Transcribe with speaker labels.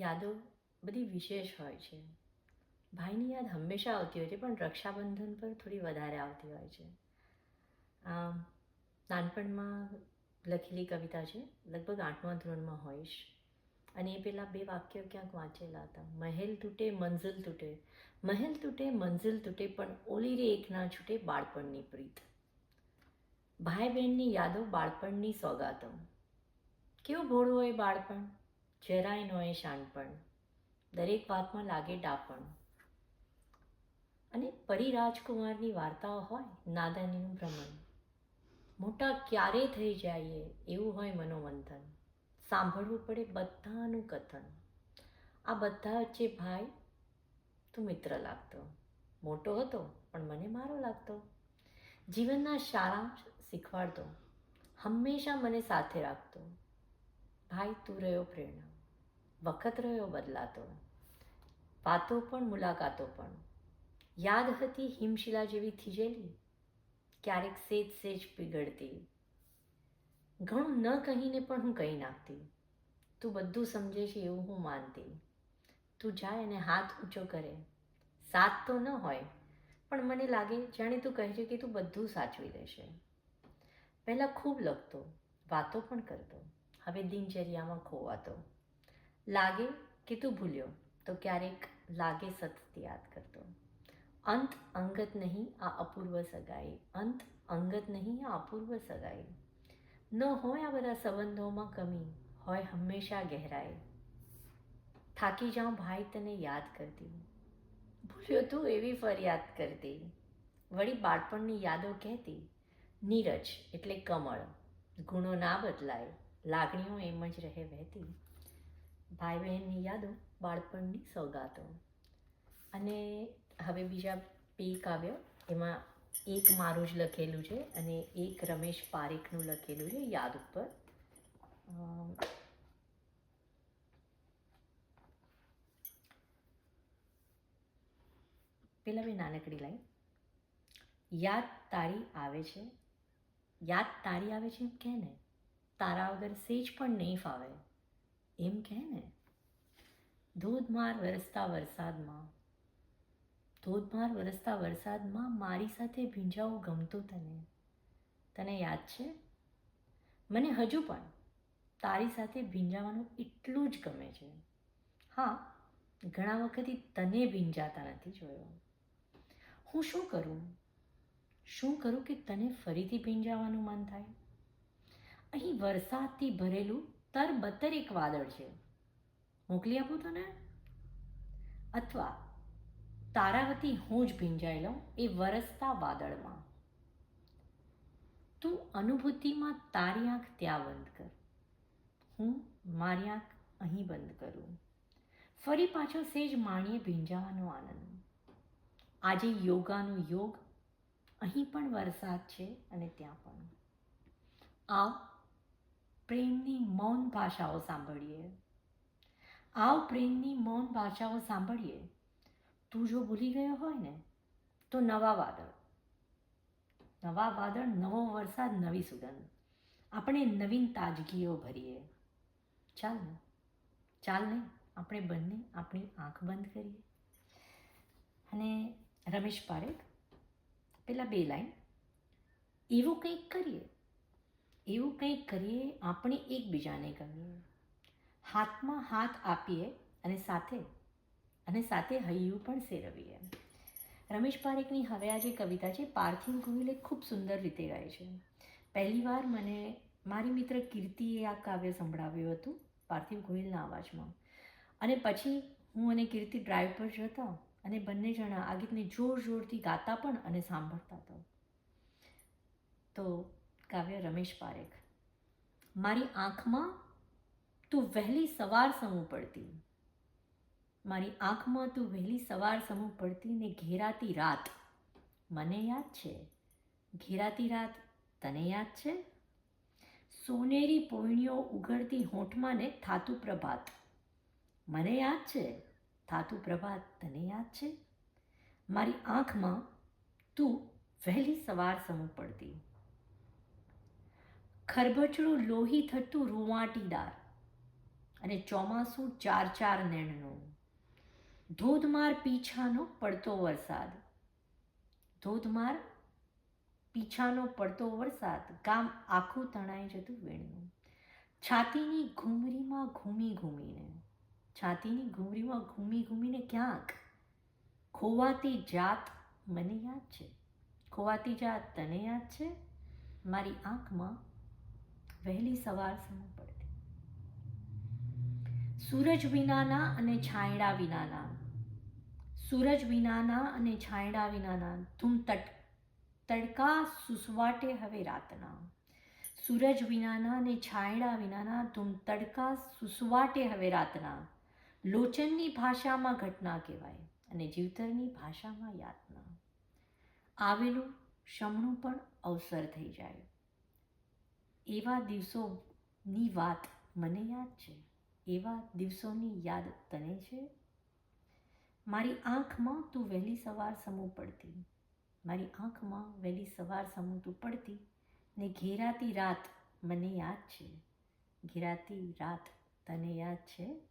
Speaker 1: યાદો બધી વિશેષ હોય છે. ભાઈની યાદ હંમેશા આવતી હોય છે, પણ રક્ષાબંધન પર થોડી વધારે આવતી હોય છે. નાનપણમાં લખેલી કવિતા છે, લગભગ આઠમા ધોરણમાં હોઈશ અને એ પેલા બે વાક્યો ક્યાંક વાંચેલા હતા. મહેલ તૂટે, મંઝિલ તૂટે. મહેલ તૂટે, મંઝિલ તૂટે, પણ ઓલી રે એક ના છૂટે બાળપણની પ્રીત. ભાઈ બહેનની યાદો બાળપણની સોગાતો કેવું ભોળું હોય બાળપણ? જરાય નોએ શાણપણ દરેક વાતમાં લાગે ડાપણ. અને પરી રાજકુમારની વાર્તાઓ હોય નાદાનીનું ભ્રમણ. મોટા ક્યારે થઈ જઈએ એવું હોય મનોમંથન. સાંભળવું પડે બધાનું કથન. આ બધા વચ્ચે ભાઈ, તું મિત્ર લાગતો. મોટો હતો, પણ મને મારો લાગતો. જીવનના સારાંશ શીખવાડતો. હંમેશા મને સાથે રાખતો. ભાઈ, તું રહ્યો પ્રેરણા. વખત રહ્યો બદલાતો. વાતો પણ, મુલાકાતો પણ. યાદ હતી હિમશિલા જેવી થીજેલી? ક્યારેક સેજ સેજ પીગળતી. ઘણું ન કહીને પણ હું કહી નાખતી. તું બધું સમજે છે એવું હું માનતી. તું જાય અને હાથ ઊંચો કરે. સાથ તો ન હોય, પણ મને લાગે જાણે તું કહે છે કે તું બધું સાચવી લેશે. પહેલાં ખૂબ લખતો, વાતો પણ કરતો. હવે દિનચર્યામાં ખોવાતો. લાગે કે તું ભૂલ્યો, તો ક્યારેક લાગે સતત યાદ કરતો. અંત અંગત નહીં, આ અપૂર્વ સગાઈ. અંત અંગત નહીં, આ અપૂર્વ સગાઈ. ન હોય આ બધા સંબંધોમાં કમી, હોય હંમેશા ગહેરાઈ. થાકી જાઉં ભાઈ તને યાદ કરતી. ભૂલ્યો તું એવી ફરિયાદ કરતી. વળી બાળપણની યાદો કહેતી, નીરજ એટલે કમળ. ગુણો ના બદલાય. લાગણીઓ એમ જ રહે વહેતી. ભાઈ બહેનની યાદો બાળપણની સોગાતો. અને હવે બીજા બે આવ્યો, એમાં એક મારું જ લખેલું છે અને એક રમેશ પારેખનું લખેલું છે યાદ ઉપર. પેલા બે નાનકડી લાઈન. યાદ તારી આવે છે. યાદ તારી આવે છે એમ કહે ને? તારા વગર સેજ પણ નહીં ફાવે. એમ કહે ને, ધોધમાર વરસતા વરસાદમાં, ધોધમાર વરસતા વરસાદમાં મારી સાથે ભીંજાવું ગમતું તને. તને યાદ છે? મને હજુ પણ તારી સાથે ભીંજાવાનું એટલું જ ગમે છે. હા, ઘણા વખતથી તને ભીંજાતા નથી જોયો. હું શું કરું? શું કરું કે તને ફરીથી ભીંજાવાનું મન થાય? અહીં વરસાદથી ભરેલું તરબતર એક વાદળ છે. મોકલી આપું તને? અથવા તારાવતી હું જ ભીંજાઈ લઉં એ વરસતા વાદળમાં. તું અનુભૂતિમાં તારી આંખ ત્યાં બંધ કર. હું મારી આંખ અહીં બંધ કરું. ફરી પાછો સેજ માણીએ ભીંજાવાનો આનંદ. આજે યોગાનો યોગ અહીં પણ વરસાદ છે અને ત્યાં પણ. આવ પ્રેમની મૌન ભાષાઓ સાંભળીએ. આવ પ્રેમની મૌન ભાષાઓ સાંભળીએ. તું જો ભૂલી ગયો હોય ને, તો નવા વાદળ. નવા વાદળ, નવો વરસાદ, નવી સુગંધ. આપણે નવીન તાજગીઓ ભરીએ. ચાલ ને. ચાલ ને. આપણે બંને આપણી આંખ બંધ કરીએ. અને રમેશ પારેખ, પેલા બે લાઈન. એવું કંઈક કરીએ. એવું કંઈક કરીએ, આપણે એકબીજાને ગમીએ. હાથમાં હાથ આપીએ અને સાથે અને સાથે હૈયું પણ સેરવીએ. રમેશ પારેખની હવે આ જે કવિતા છે, પાર્થિવ ગોહિલે ખૂબ સુંદર રીતે ગાય છે. પહેલીવાર મને, મારી મિત્ર કીર્તિએ આ કાવ્ય સંભળાવ્યું હતું, પાર્થિવ ગોહિલના અવાજમાં. અને પછી હું અને કીર્તિ ડ્રાઈવ પર જતા અને બંને જણા આ ગીતને જોર જોરથી ગાતા પણ અને સાંભળતા હતા તો કાવ્ય રમેશ પારેખ. મારી આંખમાં તું વહેલી સવાર સમૂહ પડતી. મારી આંખમાં તું વહેલી સવાર સમૂહ પડતી ને ઘેરાતી રાત. મને યાદ છે. ઘેરાતી રાત તને યાદ છે? સોનેરી પોયણીઓ ઉઘડતી હોઠમાં ને થાતું પ્રભાત. મને યાદ છે. થાતું પ્રભાત તને યાદ છે? મારી આંખમાં તું વહેલી સવાર સમૂહ પડતી. ખરબચડું લોહી થતું રૂવાટીદાર અને ચોમાસું ચાર ચાર નેણનું. ધોધમાર પીછાનો પડતો વરસાદ. ધોધમાર પીછાનો પડતો વરસાદ. ગામ આખું તણાઈ જતું વેણનું. છાતીની ઘૂમરીમાં ઘૂમી ઘૂમીને. છાતીની ઘૂમરીમાં ઘૂમી ઘૂમીને ક્યાંક? ખોવાતી જાત મને યાદ છે. ખોવાતી જાત તને યાદ છે? મારી આંખમાં વહેલી સવાર સમય પડતી. સૂરજ વિનાના અને છાંયડા વિનાના. સૂરજ વિનાના અને છાંયડા વિનાના ધૂમ તટ તડકા સુસવાટે હવે રાતના. સૂરજ વિનાના અને છાંયડા વિનાના ધૂમ તડકા સુસવાટે હવે રાતના. લોચનની ભાષામાં ઘટના કહેવાય અને જીવતરની ભાષામાં યાતના. આવેલું, શમણું પણ અવસર થઈ જાય. એવા દિવસોની વાત મને યાદ છે. એવા દિવસોની યાદ તને છે? મારી આંખમાં તું વહેલી સવાર સમૂહ પડતી. મારી આંખમાં વહેલી સવાર સમૂહ તું પડતી ને ઘેરાતી રાત મને યાદ છે. ઘેરાતી રાત તને યાદ છે?